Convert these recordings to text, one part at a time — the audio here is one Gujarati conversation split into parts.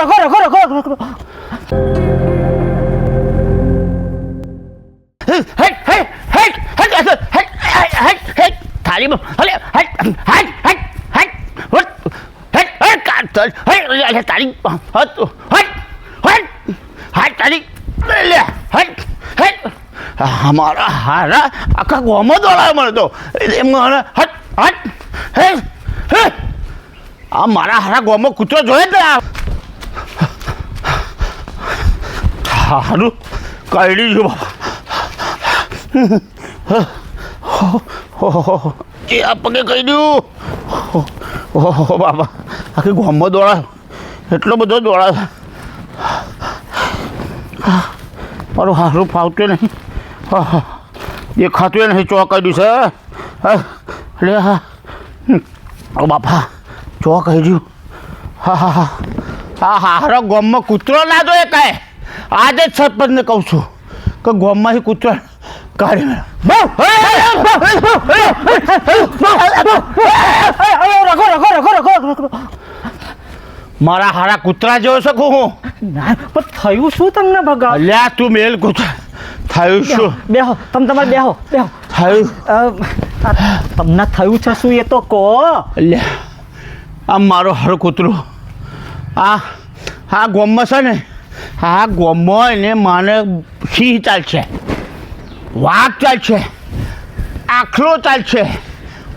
ખરો ખરો ખરો ખરો ખરો અમારા હારા આખા ગોમાં દોડાયો મને તો એમાં હે આ મારા હારા ગોમાં કૂતરો જોયે જ સારું જો બાબા ઓહો એ આ પગે કહી દઉં? ઓહો બાબા આખી ગોમમાં દોડાય. એટલો બધો દોડા મારું હારું ફાવતું નહીં. દેખાતું નહીં ચોકાડ્યું છે, હા? લે, હા. ઓ, બાપા ચોકાડ્યું હા હા હા. હા હારો ગોમમાં કૂતરો ના જોઈએ કાંઈ આજે જ સરપંચને કહું છું કે ગોમમાંથી કૂતરો કાઢી મારા હારા કૂતરા જેવો શકું હું? ના પણ થયું શું તમને ભગા લ્યા તું મેલ કૂતરા. થયું શું? બેહો તમે તમારે બેહો બેહો. થયું? તમને થયું છે શું એ તો કહો. લ્યા આ મારો હર કૂતરો. આ આ ગોમમાં છે ને આ ગોમમાં એને માને સિંહ ચાલશે વાઘ ચાલશે આખલો ચાલશે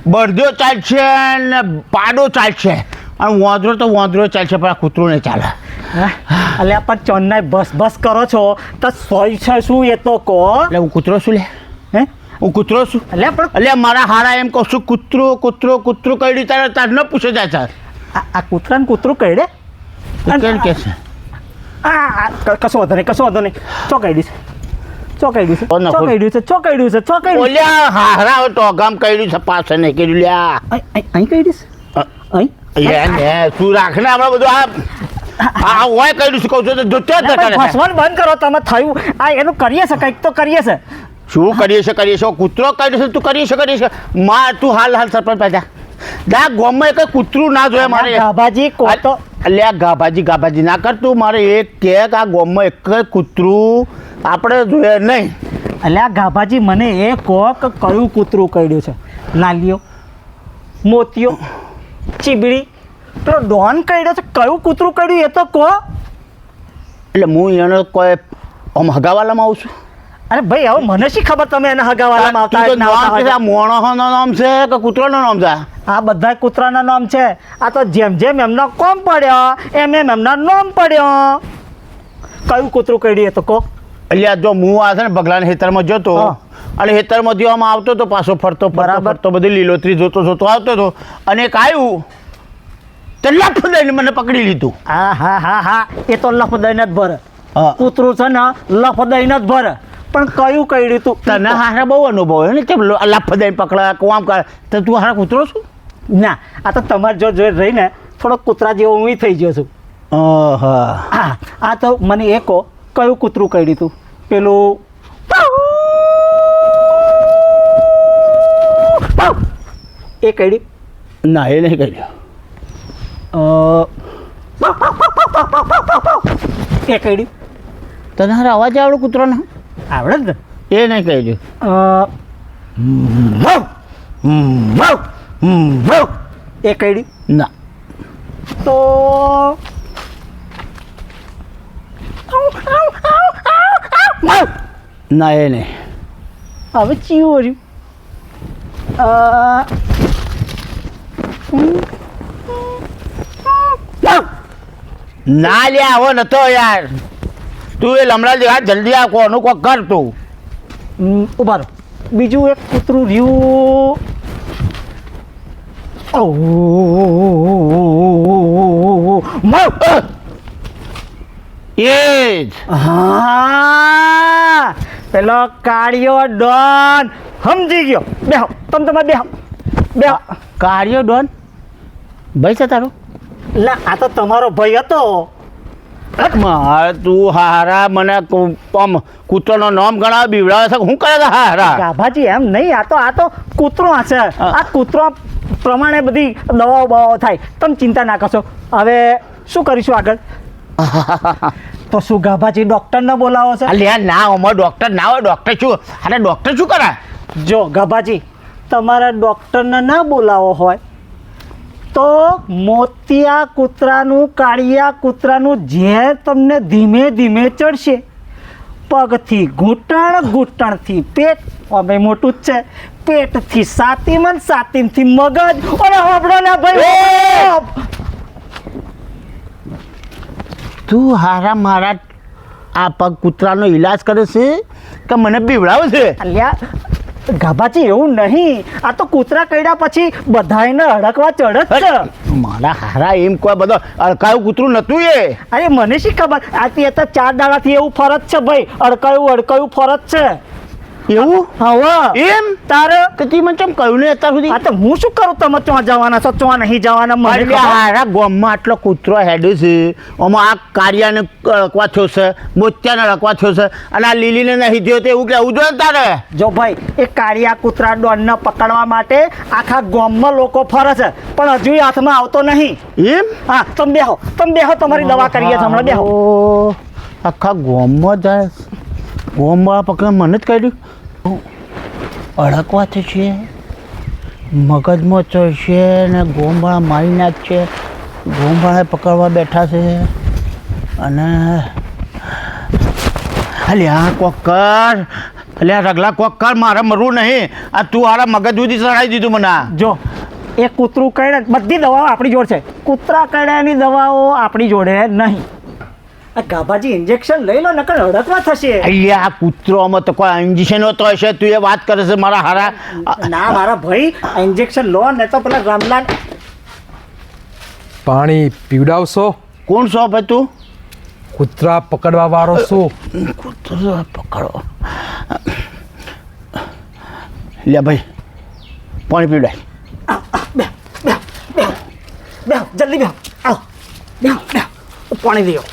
બળદો ચાલશે ને પાડો ચાલશે અને વાંદરો તો વાંદરો ચાલશે પણ આ કૂતરો નહીં ચાલે. એટલે પણ ચોન્નાઈ બસ બસ કરો છો. તો સોય છે શું એ તો કહો? એટલે હું કૂતરો શું લે. હે? હું કૂતરો છું. અલ્યા પણ એટલે મારા હારા એમ કહું છું કૂતરો કૂતરો કૂતરો કઈ તારે તાર ન પૂછે જાય આ કૂતરાને કૂતરું કઈડે? કેમ કે છે? કશો વાંધો નહીં કશો વાંધો નહીં ચોકાઈ દઈશ ચોકાઈ નાખો? ચોકાઈ છે ચોકાઈ છે ઓલ્યા હારા તો ગામ કર્યું છે પાસે નહીં કર્યું લ્યા અહીં કઈ દીસ અહીં લે તું રાખ હમણાં બધું આ આ હોય કર્યું છે કહું છું તો જોતો જ ફસવાનું બંધ કરો તમે થયું આ એનું કરીએ છે કંઈક તો કરીએ છે શું કરીએ છે કરીએ છે કૂતરો કર્યું છે તું કરીએ છે કરીએ છે માં તું હાલ હાલ સરપંચ પાછા દા ગામમાં એક કૂતરું ના જોયા મારે ગાભાજી કોતો અલ્યા ગાભાજી ગાભાજી ના કરતું મારે એક કે કે આ ગોમમાં એક જ કૂતરું. આપણે જોઈએ નહીં. એટલે આ ગાભાજી મને એ કહો કે કયું કૂતરું કર્યું છે? નાલિયો મોતિયો ચીબડી. પેલો ડોન કર્યો છે? કયું કૂતરું કર્યું એ તો કહો એટલે હું એને કોઈ આમ હગાવાલામાં આવું છું? અરે ભાઈ હવે મને શી ખબર તમે એના હગાવાલામાં આવતા તું તો નામ છે? આ મોણસોનું નામ છે કે કૂતરાનો નામ છે? આ બધા કૂતરાના નામ છે. આ તો જેમ જેમ એમનો કોમ પડ્યો એમ એમ એમના નામ પડ્યો. કયું કૂતરું કરડ્યું એ તો કહો. અલ્યા જો હું આ છે ને બગલાના ખેતરમાં જતો હા. અને ખેતરમાંથી આમ આવતો તો પાછો ફરતો ફરતો બરાબર. ફરતો બધી લીલોતરી જોતો જોતો આવતો હતો અને એક આવ્યું તે લફ દઈને મને પકડી લીધું. હા હા હા હા. એ તો લફ દઈને જ ભરે. હા. કૂતરું છે ને લફ દઈને જ ભરે. પણ કયું કર્યું તું તને હારા બહુ અનુભવ હોય ને કેમ લફ દઈને પકડા કોમ કરે તો તું હારા કૂતરો છું ના આ તો તમારે જો જોઈ રહીને થોડો કૂતરા જેવો હું થઈ ગયો છું હા આ તો મને એ કહો કયું કૂતરું કરડ્યું તું પેલું એ કરડ્યું ના એ નહીં કર્યું એ કરડ્યું તને હારા અવાજ આવડો કૂતરોનો આવડે જ ને એ નહીં કર્યું અ, વાવ! હમ, વાવ! હમ, વાવ! એ કરડ્યું ના તો ના એ નહીં હવે ચીવું રહ્યું અ, ના લે આવો નતો યાર તું એ લમડા જેવા જલ્દી આ કોનું કોક કર તું. ઊભા રહો. બીજું એક કૂતરું રહ્યું. ઓ એ જ. હા. પેલો કાળિયો ડોન. સમજી ગયો. બેહો. તમે તમે બેહો. બેહો. કાળિયો ડોન? ભાઈ છે તારો? લા આ તો તમારો ભાઈ હતો. મારે તું હારા મને આમ કૂતરોનો નામ ગણાવ બીવડાવે છે હું કરે હારા? ગાભાજી એમ નહીં આ તો આ તો કૂતરો હશે આ કૂતરો પ્રમાણે બધી દવાઓ બવાઓ થાય. તમે ચિંતા ના કરશો. હવે શું કરીશું આગળ? તો શું ગાભાજી ડૉક્ટરને બોલાવો છે? અલ્યા ના અમારો ડોક્ટર ના હોય ડોક્ટર શું? અરે ડોક્ટર શું કરે? જો ગાભાજી તમારા ડૉક્ટરને ના બોલાવો હોય તો મોતિયા કૂતરાનું કાળિયા કૂતરાનું ઝેર તમને ધીમે ધીમે ચડશે. પગથી ઘૂંટણ ઘૂંટણથી પેટ અમે મોટું જ છે. પેટથી સાતીમન સાતીમથી મગજ. અરે હોબળો ના ભાઈ તું હારા મારા આ પગ કૂતરાનો ઈલાજ કરે છે કે મને બીવડાવે છે? અલ્યા ગાભાજી એવું નહીં. આ તો કૂતરા કર્યા પછી બધાયને અડકવા ચડત છે. મારા હારા એમ કોઈ બધો અડકાયું કૂતરું નતું એ. અરે મને શી ખબર? આ તો ચાર દાડાથી એવું ફરજ છે ભાઈ. અડકાયું અડકાયું ફરજ છે. એવું? હવે એમ? તારે? કે મને કેમ કહ્યું નહીં અત્યાર સુધી? આ તો હું શું કરું તમે ત્યાં જવાના છો? ત્યાં નહીં જવાના? મને આ. હારા ગામમાં આટલો કૂતરો હેડે છે. આમાં આ કાર્યાને અડકવા થયો છે મોતિયાને અડકવા થયો છે અને આ લીલીને નહીં થયો તો એવું કેવું જોઈએ તારે? જો ભાઈ એ કાળિયા કૂતરા ડોનને પકડવા માટે આખા ગામમાં લોકો ફરે છે પણ હજુ હાથમાં આવતો નહીં. એમ? હા તમે બેહો તમે બેહો તમારી દવા કરીએ હમણાં બેહો. આખા ગોમમાં જાય ગોમવાળા પકડે મને જ કાઢ્યું. અડકવા થશે મગજમાં ચડશે ને ગોમવાળા મારી નાખશે ગોમવાળા પકડવા બેઠા છે. અને અલ્યા કોક કર. અલ્યા રગલા કોક કર, મારે મરવું નહીં. આ તું આરા મગજ સુધી ચડાવી દીધું મને આ. જો, એ કૂતરું કરડે બધી દવાઓ આપણી જોડે છે. કૂતરા કરડ્યાની દવાઓ આપણી જોડે નહીં. આ ગાભાજી ઇન્જેક્શન લઈ લો નકર હડકવા થશે. અહીંયા આ કૂતરોમાં તો કોઈ ઇન્જેક્શન હોતો હશે તું એ વાત કરે છે મારા હારા. આ- ના મારા ભાઈ ઇન્જેક્શન લો ને તો પેલા રામલાલ પાણી પીવડાવશો. કોણ છો ભાઈ તું? કૂતરા પકડવા વાળો શું કૂતરો પકડો. લે ભાઈ પાણી પીવડાય. બે જલ્દી બે આવ બે બે પાણી દો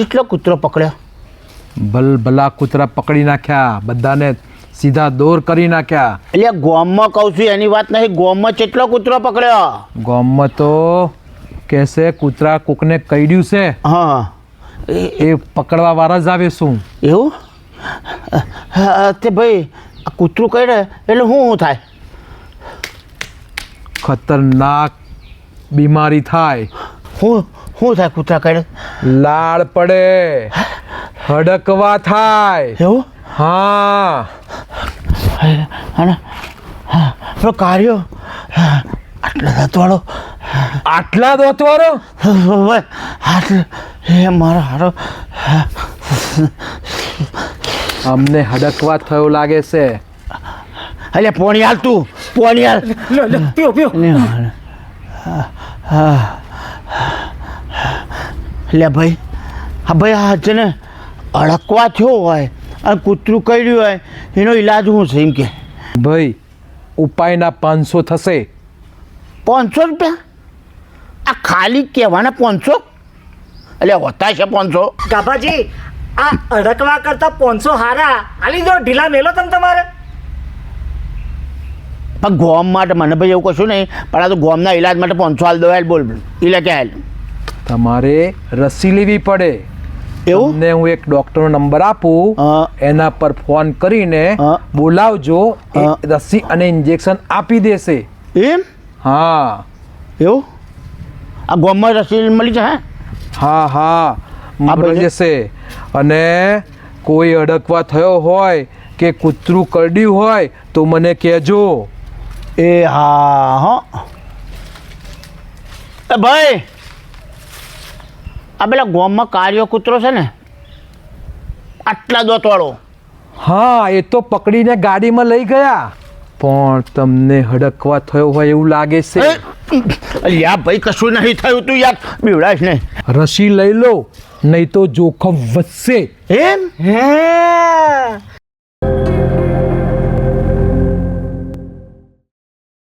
કેટલો કૂતરો પકડ્યો. ભલ ભલા કૂતરા પકડી નાખ્યા બધાને સીધા દોર કરી નાખ્યા. એટલે ગોમમાં કહું છું એની વાત નહીં ગોમમાં કેટલો કૂતરો પકડ્યો. ગોમમાં તો કહેશે કૂતરા કોકને કઈડ્યું છે. હા. એ- પકડવા વાળા જ આવે શું? એવું? હા, તે ભાઈ કૂતરું કઈ એટલે શું શું થાય? ખતરનાક બીમારી થાય. શું શું થાય કૂતરા કરે લાળ પડે. હડકવા થાય. એવું? હા. અને હા, પેલો કાર્યો? આટલા દાંતવાળો? આટલા દોતવાળો? આટલો એ મારો હારો. અમને હડકવા થયો લાગે છે. અલ્યા પોણી હાલ તું પોણી હાલ લો લો હા પીઓ લે ભાઈ હા ભાઈ આ છે ને અડકવા થયો હોય અને કૂતરું કર્યું હોય એનો ઈલાજ હું છે એમ કે. ભાઈ ઉપાયના પાંચસો થશે. પાંચસો રૂપિયા? આ ખાલી કહેવાના પાંચસો? એટલે હોતા છે પાંચસો. ગાભાજી આ અડકવા કરતા પાંચસો હારા. આલી દો ઢીલા મેલો તમે તમારે. પણ ગોમ માટે મને ભાઈ એવું કશું નહીં પણ આ તો ગોમના ઈલાજ માટે પાંચસો હાલ દો હાલ બોલ. એટલે કે હાલ. તમારે રસી લેવી પડે. એવું? ને હું એક ડોક્ટર નંબર આપું. એના પર ફોન કરીને બોલાવજો. રસી અને ઇન્જેક્શન આપી દેશે. એમ? હા. એવું? આ ગોમમાં રસી મળી જશે? હા હા. મળી જશે. અને કોઈ અડકવા થયો હોય કે કૂતરું કરડ્યું હોય તો મને કહેજો. એ હા હા. ભાઈ આ પેલા ગોમમાં કાર્યો કૂતરો છે ને આટલા દોતવાળો. હા એ તો પકડીને ગાડીમાં લઈ ગયા. પણ તમને હડકવા થયો હોય એવું લાગે છે? યા ભાઈ કશું નહીં થયું તું યાર બીવડાશ નહીં. રસી લઈ લો નહીં તો જોખમ વધશે. એમ? હે.